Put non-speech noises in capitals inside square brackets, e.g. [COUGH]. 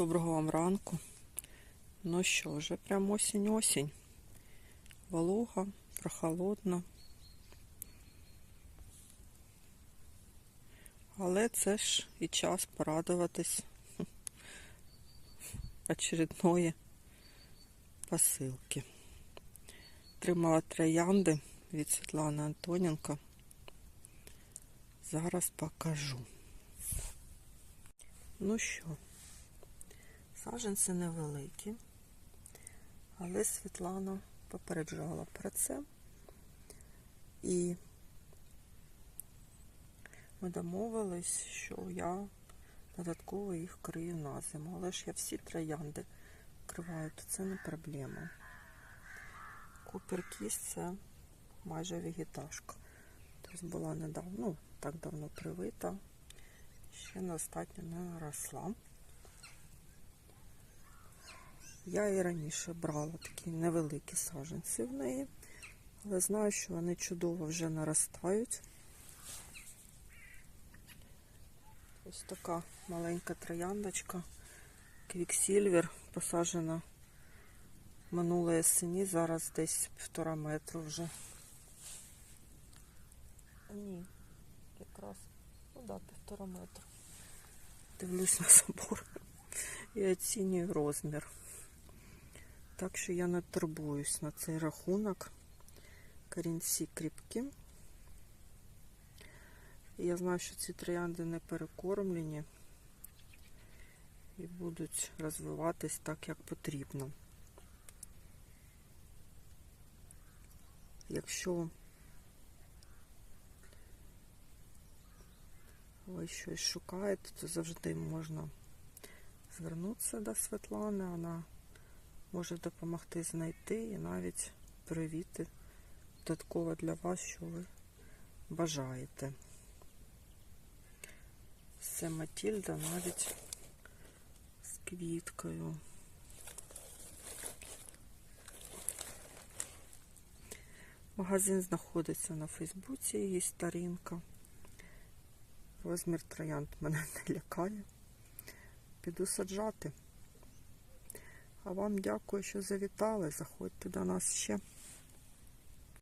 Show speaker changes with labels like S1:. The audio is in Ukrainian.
S1: Доброго вам ранку. Ну що, вже прям осінь-осінь. Волога, прохолодно. Але це ж і час порадуватись [LAUGHS] очередної посилки. Тримала троянди від Світлани Антоненко. Зараз покажу. Ну що, саджанці невеликі, але Світлана попереджала про це. І ми домовились, що я додатково їх крию на зиму. Але ж я всі троянди криваю, то це не проблема. Куперкіс це майже вегеташка. Тобто була недавно, ну, так давно привита, ще достатньо не росла. Я і раніше брала такі невеликі саджанці в неї, але знаю, що вони чудово вже наростають. Ось така маленька трояндочка, квіксільвер, посаджена минулої осені, зараз десь півтора метру вже. Ні, якраз, ну да, півтора метра. Дивлюсь на [LAUGHS] забор і оцінюю розмір. Так що я не турбуюсь на цей рахунок. Корінці кріпкі. Я знаю, що ці троянди не перекормлені і будуть розвиватись так, як потрібно. Якщо ви щось шукаєте, то завжди можна звернутися до Світлани. Вона може допомогти знайти і навіть привіти додатково для вас, що ви бажаєте. Це Матільда навіть з квіткою. Магазин знаходиться на Фейсбуці, є сторінка. Розмір троянд мене не лякає. Піду саджати. А вам дякую, що завітали. Заходьте до нас ще.